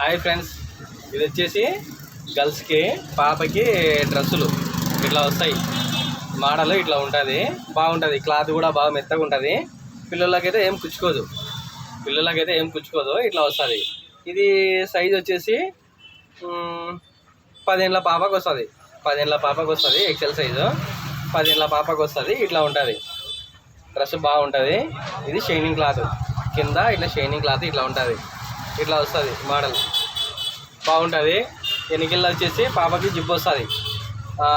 Hi friends. ఇది వచ్చేసి గర్ల్స్కి పాపకి డ్రెస్సులు. ఇట్లా వస్తాయి. మోడల్ ఇట్లా ఉంటుంది. బాగుంటుంది. క్లాత్ కూడా బాగా మెత్తగా ఉంటుంది. పిల్లలకైతే ఏం కుచ్చుకోదు. పిల్లలకైతే ఏం కుచ్చుకోదు. ఇట్లా వస్తుంది. ఇది సైజ్ వచ్చేసి పదేళ్ళ పాపకు వస్తుంది. పదేళ్ళ పాపకు వస్తుంది. XL size. పదేళ్ళ పాపకు వస్తుంది. ఇట్లా ఉంటుంది. డ్రెస్ బాగుంటుంది. ఇది షైనింగ్ క్లాత్. కింద ఇట్లా షైనింగ్ క్లాత్ ఇట్లా ఉంటుంది. ఇట్లా వస్తుంది మోడల్. బాగుంటుంది. ఎన్నికల్లో వచ్చేసి పాపకి జిప్ వస్తుంది.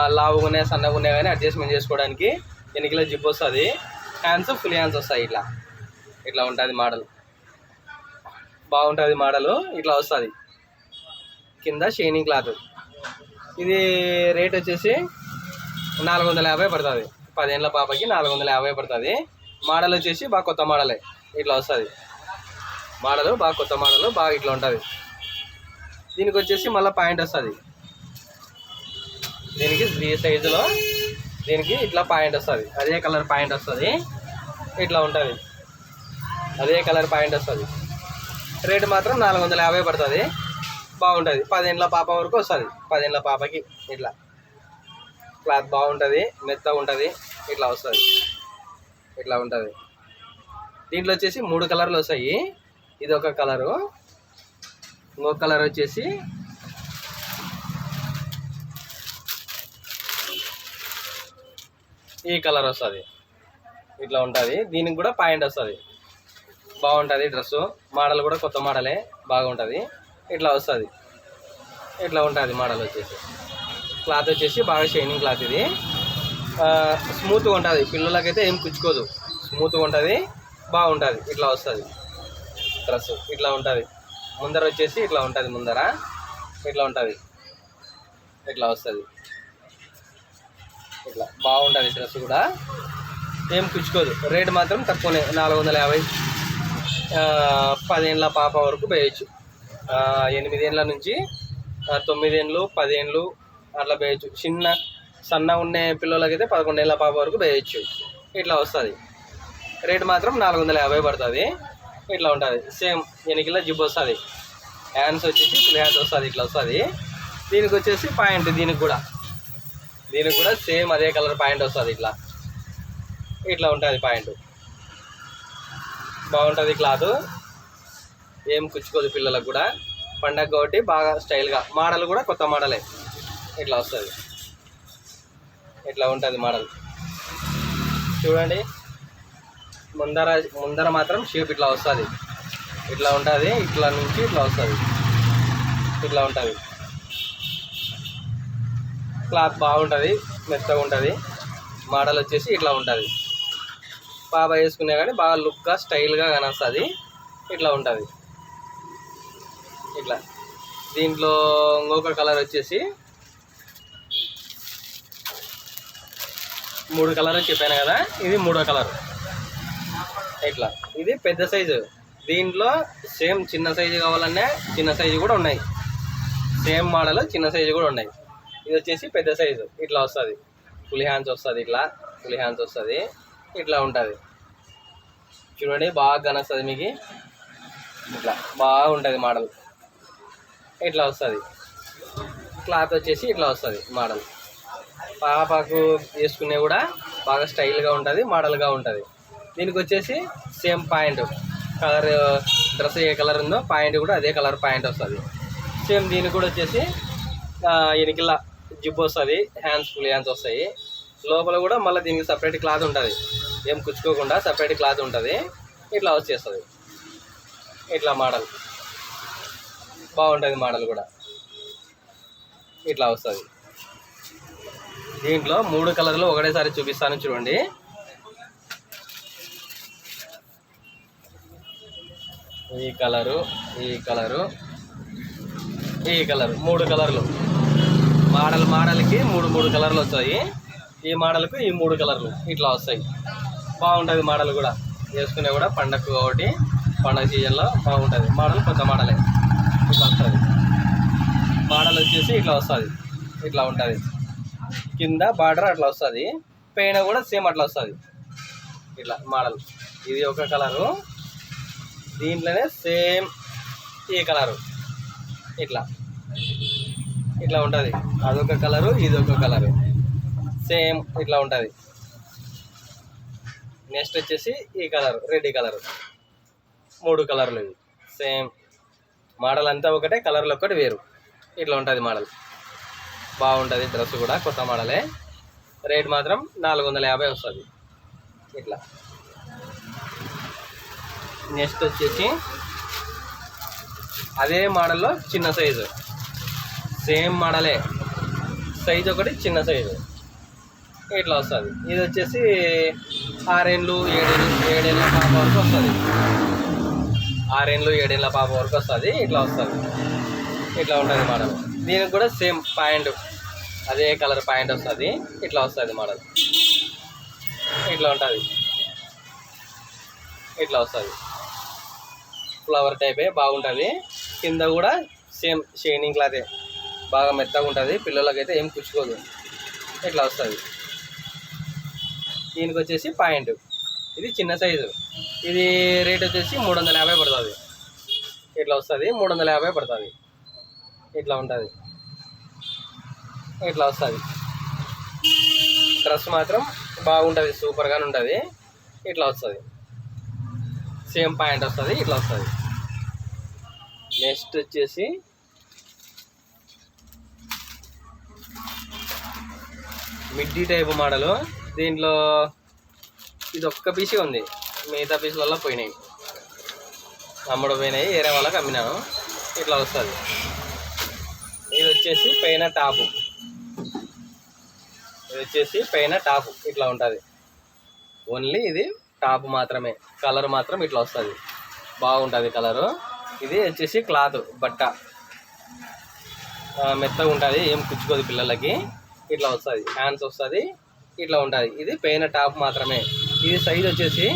లావుగా ఉన్నాయి సన్నగా కానీ అడ్జస్ట్మెంట్ చేసుకోవడానికి ఎన్నికల జిప్ వస్తుంది. హ్యాండ్స్ ఫుల్ హ్యాండ్స్ వస్తాయి ఇట్లా. ఇట్లా ఉంటుంది మోడల్. బాగుంటుంది మోడల్. ఇట్లా వస్తుంది. కింద షైనింగ్ క్లాత్. ఇది రేట్ వచ్చేసి నాలుగు వందల యాభై పడుతుంది. పదిహేనుల పాపకి నాలుగు వందల యాభై పడుతుంది. మోడల్ వచ్చేసి బాగా కొత్త మోడలే. ఇట్లా వస్తుంది. మోడల్ బాగా కొత్త మోడల్ బాగా ఇట్లా ఉంటుంది. దీనికి వచ్చేసి మళ్ళీ పాయింట్ వస్తుంది. దీనికి ఈ సైజులో దీనికి ఇట్లా పాయింట్ వస్తుంది. అదే కలర్ పాయింట్ వస్తుంది. ఇట్లా ఉంటుంది. అదే కలర్ పాయింట్ వస్తుంది. రేటు మాత్రం నాలుగు వందల యాభై పడుతుంది. బాగుంటుంది. పదేళ్ళ పాప వరకు వస్తుంది. పదేళ్ళ పాపకి ఇట్లా. క్లాత్ బాగుంటుంది మెత్తగా ఉంటుంది ఇట్లా వస్తుంది. ఇట్లా ఉంటుంది. దీంట్లో వచ్చేసి మూడు కలర్లు వస్తాయి. ఇది ఒక కలరు. ఇంకో కలర్ వచ్చేసి ఈ కలర్ వస్తుంది. ఇట్లా ఉంటుంది. దీనికి కూడా పాయింట్ వస్తుంది. బాగుంటుంది డ్రెస్సు. మోడల్ కూడా కొత్త మోడలే. బాగుంటుంది. ఇట్లా వస్తుంది. ఇట్లా ఉంటుంది మోడల్ వచ్చేసి. క్లాత్ వచ్చేసి బాగా షైనింగ్ క్లాత్ ఇది. స్మూత్గా ఉంటుంది. పిల్లలకైతే ఏం కుచ్చుకోదు. స్మూత్గా ఉంటుంది. బాగుంటుంది. ఇట్లా వస్తుంది. డ్రెస్ ఇట్లా ఉంటుంది. ముందర వచ్చేసి ఇట్లా ఉంటుంది ముందర. ఇట్లా ఉంటుంది. ఇట్లా వస్తుంది. ఇట్లా బాగుంటుంది డ్రెస్ కూడా. ఏం కుచ్చుకోదు. రేట్ మాత్రం తక్కువనే. నాలుగు వందల యాభై పదేళ్ళ పాప వరకు వేయచ్చు. ఎనిమిదేళ్ళ నుంచి తొమ్మిదేళ్ళు పదేళ్ళు అట్లా వేయచ్చు. చిన్న సన్న ఉండే పిల్లలకైతే పదకొండేళ్ళ పాప వరకు వేయచ్చు. ఇట్లా వస్తుంది. రేట్ మాత్రం నాలుగు వందల యాభై పడుతుంది. ఇట్లా ఉంటుంది. సేమ్ ఎనికిలో జిబ్ వస్తుంది. హ్యాండ్స్ వచ్చేసి ఫుల్ హ్యాండ్స్ వస్తుంది ఇట్లా వస్తుంది. దీనికి వచ్చేసి పాయింట్ దీనికి కూడా. దీనికి కూడా సేమ్ అదే కలర్ పాయింట్ వస్తుంది ఇట్లా. ఇట్లా ఉంటుంది పాయింట్. బాగుంటుంది క్లాత్. ఏం కుచ్చుకోదు పిల్లలకు కూడా. పండగ కాబట్టి బాగా స్టైల్గా మోడల్ కూడా కొత్త మోడలే. ఇట్లా వస్తుంది. ఇట్లా ఉంటుంది మోడల్. చూడండి. ముందర ముందర మాత్రం షేప్ ఇట్లా వస్తుంది. ఇట్లా ఉంటుంది ఇట్లా నుంచి ఇట్లా వస్తుంది. ఇట్లా ఉంటుంది. క్లాత్ బాగుంటుంది మెత్తగా ఉంటుంది. మోడల్ వచ్చేసి ఇట్లా ఉంటుంది. పాప వేసుకునే కానీ బాగా లుక్గా స్టైల్గా కనొస్తుంది. ఇట్లా ఉంటుంది. ఇట్లా. దీంట్లో ఇంకొక కలర్ వచ్చేసి మూడు కలర్ చెప్పాను కదా ఇది మూడో కలర్. ఇట్లా. ఇది పెద్ద సైజు. దీంట్లో సేమ్ చిన్న సైజు కావాలన్నా చిన్న సైజు కూడా ఉన్నాయి. సేమ్ మోడల్ చిన్న సైజు కూడా ఉన్నాయి. ఇది వచ్చేసి పెద్ద సైజు. ఇట్లా వస్తుంది. ఫుల్ హ్యాండ్స్ వస్తుంది ఇట్లా. ఫుల్ హ్యాండ్స్ వస్తుంది. ఇట్లా ఉంటుంది. చూడండి బాగా కనస్తుంది మీకు. ఇట్లా బాగా ఉంటుంది మోడల్. ఇట్లా వస్తుంది. క్లాత్ వచ్చేసి ఇట్లా వస్తుంది మోడల్. పాపకు వేసుకునే కూడా బాగా స్టైల్గా ఉంటుంది మోడల్గా ఉంటుంది. దీనికి వచ్చేసి సేమ్ పాయింట్. కలర్ డ్రెస్ ఏ కలర్ ఉందో పాయింట్ కూడా అదే కలర్ పాయింట్ వస్తుంది. సేమ్ దీనికి కూడా వచ్చేసి ఎనికిల జిప్ వస్తుంది హ్యాండ్స్ ఫుల్ హ్యాండ్స్ వస్తాయి. లోపల కూడా మళ్ళీ దీనికి సపరేట్ క్లాత్ ఉంటుంది. ఏం కుచ్చుకోకుండా సపరేట్ క్లాత్ ఉంటుంది. ఇట్లా వచ్చేస్తుంది ఇట్లా మోడల్. బాగుంటుంది మోడల్ కూడా. ఇట్లా వస్తుంది. దీంట్లో మూడు కలర్లు ఒకటేసారి చూపిస్తాను చూడండి. ఈ కలరు ఈ కలరు ఈ కలర్ మూడు కలర్లు. మోడల్ మోడల్కి మూడు మూడు కలర్లు వస్తాయి. ఈ మోడల్కు ఈ మూడు కలర్లు ఇట్లా వస్తాయి. బాగుంటుంది మోడల్ కూడా. వేసుకునే కూడా పండగ కాబట్టి పండగ సీజన్లో బాగుంటుంది. మోడల్ కొత్త మోడలే. ఇట్లా వస్తుంది. మోడల్ వచ్చేసి ఇట్లా వస్తుంది. ఇట్లా ఉంటుంది. కింద బార్డర్ అట్లా వస్తుంది. పైన కూడా సేమ్ అట్లా వస్తుంది. ఇట్లా మోడల్. ఇది ఒక కలరు. దీంట్లోనే సేమ్ ఈ కలరు. ఇట్లా. ఇట్లా ఉంటుంది. అదొక కలరు ఇదొక కలరు. సేమ్ ఇట్లా ఉంటుంది. నెక్స్ట్ వచ్చేసి ఈ కలర్ రెడ్ కలర్. మూడు కలర్లు ఇవి. సేమ్. మోడల్ అంతా ఒకటే కలర్లు ఒక్కటి వేరు. ఇట్లా ఉంటుంది మోడల్. బాగుంటుంది డ్రెస్ కూడా కొత్త మోడలే. రేట్ మాత్రం నాలుగు వందల యాభై వస్తుంది. ఇట్లా. నెక్స్ట్ వచ్చేసి అదే మోడల్లో చిన్న సైజు. సేమ్ మోడలే. సైజ్ ఒకటి చిన్న సైజు. ఇట్లా వస్తుంది. ఇది వచ్చేసి ఆరేళ్ళు ఏడేళ్ళు ఏడేళ్ళ పాప వరకు వస్తుంది. ఆరేళ్ళు ఏడేళ్ళ పాప వరకు వస్తుంది. ఇట్లా వస్తుంది. ఇట్లా ఉంటుంది మోడల్. దీనికి కూడా సేమ్ ప్యాంట్. అదే కలర్ ప్యాంట్ వస్తుంది. ఇట్లా వస్తుంది మోడల్. ఇట్లా ఉంటుంది. ఇట్లా వస్తుంది. ఫ్లవర్ టైపే బాగుంటుంది. కింద కూడా సేమ్ షైనింగ్ క్లాతే. బాగా మెత్తగా ఉంటుంది. పిల్లలకైతే ఏం కుచ్చుకోదు. ఇట్లా వస్తుంది? దీనికి వచ్చేసి పాయింట్. ఇది చిన్న సైజు. ఇది రేట్ వచ్చేసి మూడు వందల యాభై పడుతుంది. ఇట్లా వస్తుంది? మూడు వందల యాభై పడుతుంది. ఇట్లా ఉంటుంది? ఇట్లా వస్తుంది? డ్రెస్ మాత్రం బాగుంటుంది. సూపర్గానే ఉంటుంది. ఇట్లా వస్తుంది? సేమ్ పాయింట్ వస్తుంది ఇట్లా వస్తుంది. నెక్స్ట్ వచ్చేసి మిడ్డీ టైప్ మోడలు. దీంట్లో ఇది ఒక్క పీసే ఉంది. మిగతా పీసులలో పోయినాయి. అమ్మడం పోయినాయి వేరే వాళ్ళకి అమ్మినాను. ఇట్లా వస్తుంది. ఇది వచ్చేసి పైన టాపు. ఇది వచ్చేసి పైన టాపు. ఇట్లా ఉంటుంది. ఓన్లీ ఇది టాప్ మాత్రమే. కలర్ మాత్రం ఇట్లా వస్తుంది. బాగుంటుంది కలరు. ఇది వచ్చేసి క్లాత్ బట్ట. మెత్తగా ఉంటుంది ఏం కుచ్చుకోదు పిల్లలకి. ఇట్లా వస్తుంది హ్యాండ్స్ వస్తుంది ఇట్లా ఉంటుంది. ఇది పైన టాప్ మాత్రమే. ఇది సైజ్ వచ్చేసి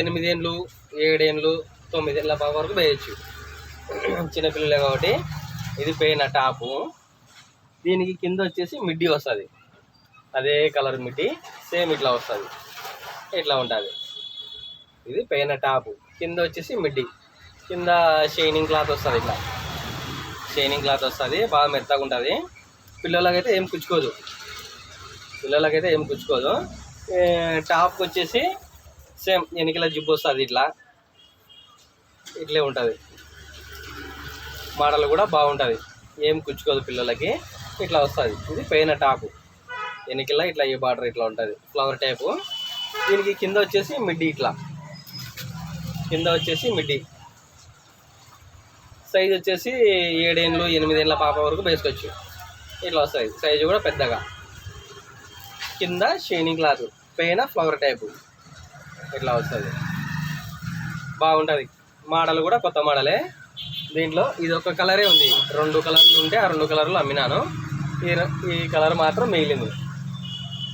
ఎనిమిదేండ్లు ఏడేండ్లు తొమ్మిదేళ్ళ పాప వరకు వేయచ్చు. చిన్నపిల్లలే కాబట్టి ఇది పైన టాపు. దీనికి కింద వచ్చేసి మిడ్డీ వస్తుంది. అదే కలర్ మిడ్డీ సేమ్ ఇట్లా వస్తుంది. ఇట్లా ఉంటుంది. ఇది పైన టాపు. కింద వచ్చేసి మిడ్డీ. కింద షైనింగ్ క్లాత్ వస్తుంది ఇట్లా. షైనింగ్ క్లాత్ వస్తుంది బాగా మెత్తగా ఉంటుంది. పిల్లలకైతే ఏం కుచ్చుకోదు. పిల్లలకైతే ఏం కుచ్చుకోదు. టాప్ టాప్కి వచ్చేసి సేమ్ వెనకల జిబ్బు వస్తుంది ఇట్లా. ఇట్లే ఉంటుంది. మోడల్ కూడా బాగుంటుంది. ఏం కుచ్చుకోదు పిల్లలకి. ఇట్లా వస్తుంది. ఇది పైన టాపు. వెనకల ఇట్లా ఈ బార్డర్ ఇట్లా ఉంటుంది. Flower type. దీనికి కింద వచ్చేసి మిడ్డీ ఇట్లా. కింద వచ్చేసి మిడ్డీ. సైజ్ వచ్చేసి ఏడేళ్ళు ఎనిమిదేళ్ళ పాప వరకు వేసుకోవచ్చు ఇట్లా వస్తుంది. సైజు కూడా పెద్దగా. కింద షైనింగ్ క్లాత్ పైన ఫ్లవర్ టైపు ఇట్లా వస్తుంది. బాగుంటుంది. మోడల్ కూడా కొత్త మోడలే. దీంట్లో ఇది ఒక కలరే ఉంది. రెండు కలర్లు ఉంటే ఆ రెండు కలర్లు అమ్మినాను. ఈ ర- ఈ కలర్ మాత్రం మిగిలింది.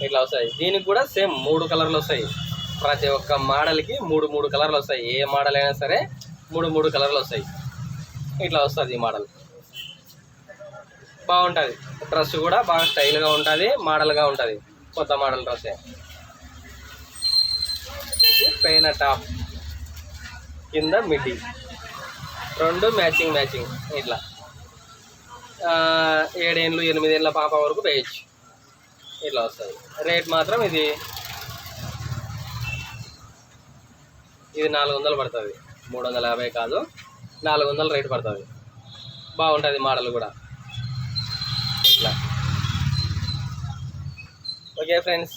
ఇట్లా వస్తాయి. దీనికి కూడా సేమ్ మూడు కలర్లు వస్తాయి. ప్రతి ఒక్క మోడల్కి మూడు మూడు కలర్లు వస్తాయి. ఏ మోడల్ అయినా సరే మూడు మూడు కలర్లు వస్తాయి. ఇట్లా వస్తుంది ఈ మోడల్. బాగుంటుంది. డ్రెస్ కూడా బాగా స్టైల్గా ఉంటుంది మోడల్గా ఉంటుంది. కొత్త మోడల్ డ్రెస్సే. ఇది పైన టాప్ కింద మిడ్డీ రెండు మ్యాచింగ్ మ్యాచింగ్ ఇట్లా. ఏడేళ్ళు ఎనిమిదేళ్ళ పాప వరకు వేయచ్చు. ఇట్లా వస్తుంది. రేట్ మాత్రం ఇది ఇది నాలుగు వందలు పడుతుంది. మూడు వందల యాభై కాదు నాలుగు వందలు రేటు పడుతుంది. బాగుంటుంది మోడల్ కూడా. ఇట్లా. ఓకే ఫ్రెండ్స్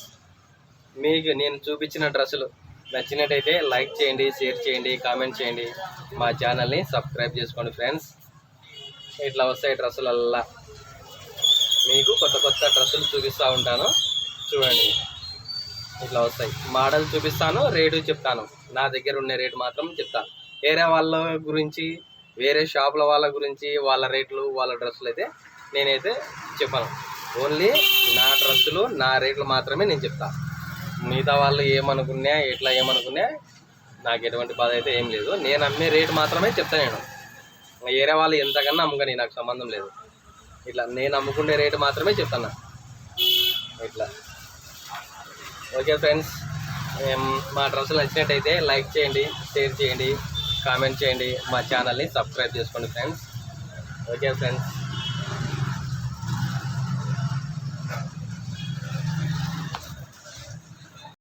మీకు నేను చూపించిన డ్రెస్సులు నచ్చినట్టయితే లైక్ చేయండి షేర్ చేయండి కామెంట్ చేయండి. మా ఛానల్ని సబ్స్క్రైబ్ చేసుకోండి ఫ్రెండ్స్. ఇట్లా వస్తాయి డ్రెస్సులల్లా. మీకు కొత్త కొత్త డ్రెస్సులు చూపిస్తూ ఉంటాను. చూడండి. ఇట్లా వస్తాయి. మోడల్ చూపిస్తాను రేటు చెప్తాను. నా దగ్గర ఉండే రేటు మాత్రం చెప్తాను వేరే వాళ్ళ గురించి వేరే షాపుల వాళ్ళ గురించి వాళ్ళ రేట్లు వాళ్ళ డ్రెస్సులు అయితే నేనైతే చెప్పను. ఓన్లీ నా డ్రెస్సులు నా రేట్లు మాత్రమే నేను చెప్తాను మిగతా వాళ్ళు ఏమనుకున్నా ఎట్లా ఏమనుకున్నా నాకు ఎటువంటి బాధ అయితే ఏం లేదు. నేను అమ్మే రేటు మాత్రమే చెప్తాను నేను. వేరే వాళ్ళు ఎంతకన్నా అమ్ముకని నాకు సంబంధం లేదు. ఇట్లా నేను అమ్ముకునే రేటు మాత్రమే చెప్తాను. ఇట్లా. Okay friends. మా డ్రెస్సులు నచ్చినట్టయితే లైక్ చేయండి షేర్ చేయండి కామెంట్ చేయండి మా ఛానల్ని సబ్స్క్రైబ్ చేసుకోండి ఫ్రెండ్స్. Okay friends.